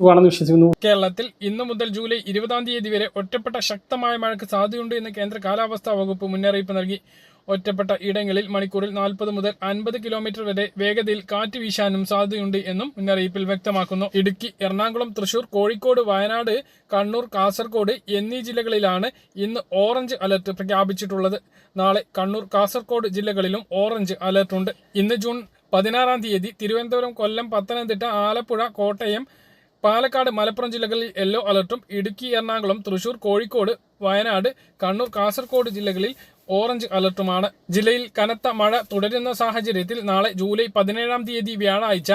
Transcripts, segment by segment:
ആണെന്ന് വിശ്വസിക്കുന്നു. കേരളത്തിൽ ഇന്നു മുതൽ ജൂലൈ ഇരുപതാം തീയതി വരെ ഒറ്റപ്പെട്ട ശക്തമായ മഴയ്ക്ക് സാധ്യതയുണ്ട് എന്ന് കേന്ദ്ര കാലാവസ്ഥാ വകുപ്പ് മുന്നറിയിപ്പ് നൽകി. ഒറ്റപ്പെട്ട ഇടങ്ങളിൽ മണിക്കൂറിൽ നാൽപ്പത് മുതൽ അൻപത് കിലോമീറ്റർ വരെ വേഗതയിൽ കാറ്റ് വീശാനും സാധ്യതയുണ്ട് എന്നും മുന്നറിയിപ്പിൽ വ്യക്തമാക്കുന്നു. ഇടുക്കി എറണാകുളം തൃശൂർ കോഴിക്കോട് വയനാട് കണ്ണൂർ കാസർഗോഡ് എന്നീ ജില്ലകളിലാണ് ഇന്ന് ഓറഞ്ച് അലർട്ട് പ്രഖ്യാപിച്ചിട്ടുള്ളത്. നാളെ കണ്ണൂർ കാസർഗോഡ് ജില്ലകളിലും ഓറഞ്ച് അലർട്ടുണ്ട്. ഇന്ന് ജൂൺ പതിനാറാം തീയതി തിരുവനന്തപുരം കൊല്ലം പത്തനംതിട്ട ആലപ്പുഴ കോട്ടയം പാലക്കാട് മലപ്പുറം ജില്ലകളിൽ യെല്ലോ അലർട്ടും ഇടുക്കി എറണാകുളം തൃശൂർ കോഴിക്കോട് വയനാട് കണ്ണൂർ കാസർഗോഡ് ജില്ലകളിൽ ഓറഞ്ച് അലർട്ടുമാണ്. ജില്ലയിൽ കനത്ത മഴ തുടരുന്ന സാഹചര്യത്തിൽ നാളെ ജൂലൈ പതിനേഴാം തീയതി വ്യാഴാഴ്ച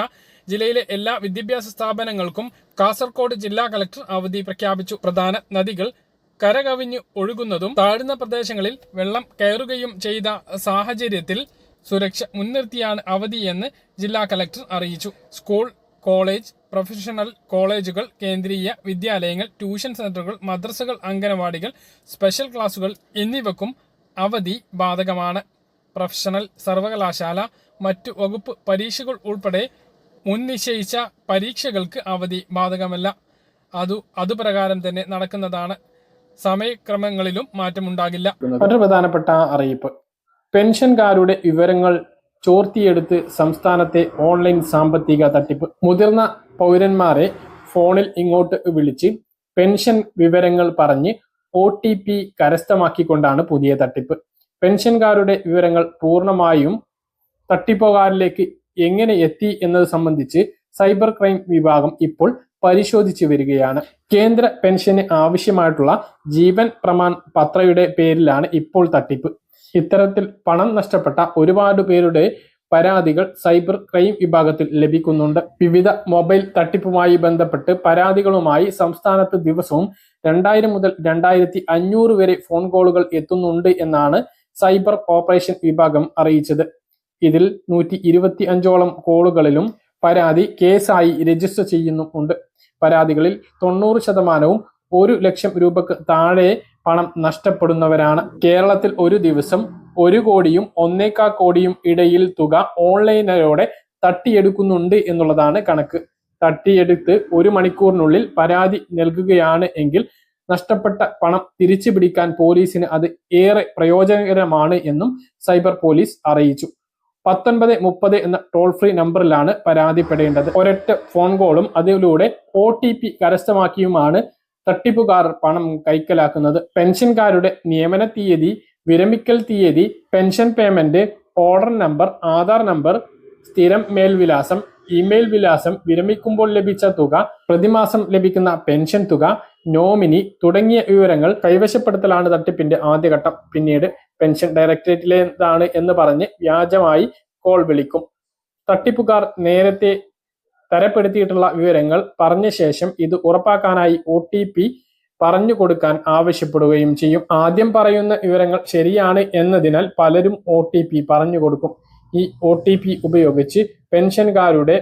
ജില്ലയിലെ എല്ലാ വിദ്യാഭ്യാസ സ്ഥാപനങ്ങൾക്കും കാസർഗോഡ് ജില്ലാ കലക്ടർ അവധി പ്രഖ്യാപിച്ചു. പ്രധാന നദികൾ കരകവിഞ്ഞു ഒഴുകുന്നതും താഴ്ന്ന പ്രദേശങ്ങളിൽ വെള്ളം കയറുകയും ചെയ്ത സാഹചര്യത്തിൽ സുരക്ഷ മുൻനിർത്തിയാണ് അവധിയെന്ന് ജില്ലാ കലക്ടർ അറിയിച്ചു. സ്കൂൾ കോളേജ് പ്രൊഫഷണൽ കോളേജുകൾ കേന്ദ്രീയ വിദ്യാലയങ്ങൾ ട്യൂഷൻ സെന്ററുകൾ മദ്രസകൾ അംഗനവാടികൾ സ്പെഷ്യൽ ക്ലാസുകൾ എന്നിവക്കും അവധി ബാധകമാണ്. പ്രൊഫഷണൽ സർവകലാശാല മറ്റു വകുപ്പ് പരീക്ഷകൾ ഉൾപ്പെടെ മുൻനിശ്ചയിച്ച പരീക്ഷകൾക്ക് അവധി ബാധകമല്ല. അതു അതുപ്രകാരം തന്നെ നടക്കുന്നതാണ്. സമയക്രമങ്ങളിലും മാറ്റമുണ്ടാകില്ല. മറ്റൊരു പ്രധാനപ്പെട്ട അറിയിപ്പ്. പെൻഷൻകാരുടെ വിവരങ്ങൾ ചോർത്തിയെടുത്ത് സംസ്ഥാനത്തെ ഓൺലൈൻ സാമ്പത്തിക തട്ടിപ്പ്. മുതിർന്ന പൗരന്മാരെ ഫോണിൽ ഇങ്ങോട്ട് വിളിച്ച് പെൻഷൻ വിവരങ്ങൾ പറഞ്ഞ് ഒ ടി പി കരസ്ഥമാക്കിക്കൊണ്ടാണ് പുതിയ തട്ടിപ്പ്. പെൻഷൻകാരുടെ വിവരങ്ങൾ പൂർണമായും തട്ടിപ്പുകാരിലേക്ക് എങ്ങനെ എത്തി എന്നത് സംബന്ധിച്ച് സൈബർ ക്രൈം വിഭാഗം ഇപ്പോൾ പരിശോധിച്ചു വരികയാണ്. കേന്ദ്ര പെൻഷന് ആവശ്യമായിട്ടുള്ള ജീവൻ പ്രമാൺ പത്രയുടെ പേരിലാണ് ഇപ്പോൾ തട്ടിപ്പ്. ഇത്തരത്തിൽ പണം നഷ്ടപ്പെട്ട ഒരുപാട് പേരുടെ പരാതികൾ സൈബർ ക്രൈം വിഭാഗത്തിൽ ലഭിക്കുന്നുണ്ട്. വിവിധ മൊബൈൽ തട്ടിപ്പുമായി ബന്ധപ്പെട്ട് പരാതികളുമായി സംസ്ഥാനത്ത് ദിവസവും രണ്ടായിരം മുതൽ രണ്ടായിരത്തി അഞ്ഞൂറ് വരെ ഫോൺ കോളുകൾ എത്തുന്നുണ്ട് എന്നാണ് സൈബർ ഓപ്പറേഷൻ വിഭാഗം അറിയിച്ചത്. ഇതിൽ നൂറ്റി ഇരുപത്തി അഞ്ചോളം കോളുകളിലും പരാതി കേസായി രജിസ്റ്റർ ചെയ്യുന്നുണ്ട്. പരാതികളിൽ തൊണ്ണൂറ് ശതമാനവും ഒരു ലക്ഷം രൂപക്ക് താഴെ പണം നഷ്ടപ്പെടുന്നവരാണ്. കേരളത്തിൽ ഒരു ദിവസം ഒരു കോടിയും ഒന്നേക്കാ കോടിയും ഇടയിൽ തുക ഓൺലൈനിലൂടെ തട്ടിയെടുക്കുന്നുണ്ട് എന്നുള്ളതാണ് കണക്ക്. തട്ടിയെടുത്ത് ഒരു മണിക്കൂറിനുള്ളിൽ പരാതി നൽകുകയാണ് എങ്കിൽ നഷ്ടപ്പെട്ട പണം തിരിച്ചു പിടിക്കാൻ പോലീസിന് അത് ഏറെ പ്രയോജനകരമാണ് എന്നും സൈബർ പോലീസ് അറിയിച്ചു. പത്തൊൻപത് മുപ്പത് എന്ന ടോൾ ഫ്രീ നമ്പറിലാണ് പരാതിപ്പെടേണ്ടത്. ഒരൊറ്റ ഫോൺ കോളും അതിലൂടെ ഒ ടി പി കരസ്ഥമാക്കിയുമാണ് തട്ടിപ്പുകാർ പണം കൈക്കലാക്കുന്നത്. പെൻഷൻകാരുടെ നിയമന തീയതി വിരമിക്കൽ തീയതി pension payment order number Aadhaar number സ്ഥിരം മേൽവിലാസം ഇമെയിൽ വിലാസം വിരമിക്കുമ്പോൾ ലഭിച്ച തുക പ്രതിമാസം ലഭിക്കുന്ന പെൻഷൻ തുക നോമിനി തുടങ്ങിയ വിവരങ്ങൾ കൈവശപ്പെടുത്തലാണ് തട്ടിപ്പിന്റെ ആദ്യഘട്ടം. പിന്നീട് പെൻഷൻ ഡയറക്ടറേറ്റിലേതാണ് എന്ന് പറഞ്ഞ് വ്യാജമായി കോൾ വിളിക്കും. തട്ടിപ്പുകാർ നേരത്തെ തരപ്പെടുത്തിയിട്ടുള്ള വിവരങ്ങൾ പറഞ്ഞ ശേഷം ഇത് ഉറപ്പാക്കാനായി ഒ പറഞ്ഞു കൊടുക്കാൻ ആവശ്യപ്പെടുകയും ചെയ്യും. ആദ്യം പറയുന്ന വിവരങ്ങൾ ശരിയാണ് എന്നതിനാൽ പലരും ഒ ടി പി പറഞ്ഞു കൊടുക്കും. ഈ ഒ ടി പി ഉപയോഗിച്ച് പെൻഷൻകാരുടെ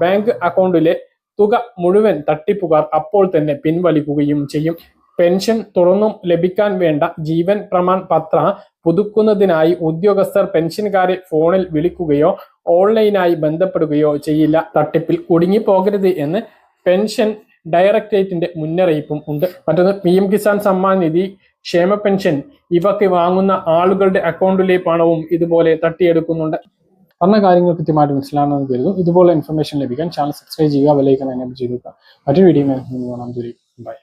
ബാങ്ക് അക്കൗണ്ടിലെ തുക മുഴുവൻ തട്ടിപ്പുകാർ അപ്പോൾ തന്നെ പിൻവലിക്കുകയും ചെയ്യും. പെൻഷൻ തുടർന്നും ലഭിക്കാൻ വേണ്ട ജീവൻ പ്രമാൺ പത്ര പുതുക്കുന്നതിനായി ഉദ്യോഗസ്ഥർ പെൻഷൻകാരെ ഫോണിൽ വിളിക്കുകയോ ഓൺലൈനായി ബന്ധപ്പെടുകയോ ചെയ്യില്ല. തട്ടിപ്പിൽ കുടുങ്ങി പോകരുത് എന്ന് പെൻഷൻ ഡയറക്ടറേറ്റിന്റെ മുന്നറിയിപ്പും ഉണ്ട്. മറ്റൊന്ന് പി എം കിസാൻ സമ്മാൻ നിധി ക്ഷേമ പെൻഷൻ ഇവക്ക് വാങ്ങുന്ന ആളുകളുടെ അക്കൗണ്ടിലെ പണവും ഇതുപോലെ തട്ടിയെടുക്കുന്നുണ്ട്. പറഞ്ഞ കാര്യങ്ങൾ കൃത്യമായിട്ട് മനസ്സിലാണെന്ന് കരുതും ഇതുപോലെ ഇൻഫർമേഷൻ ലഭിക്കാൻ ചാനൽ സബ്സ്ക്രൈബ് ചെയ്യുക വിലയിക്കാൻ എനേബിൾ ചെയ്തു മറ്റൊരു വീഡിയോ ബൈ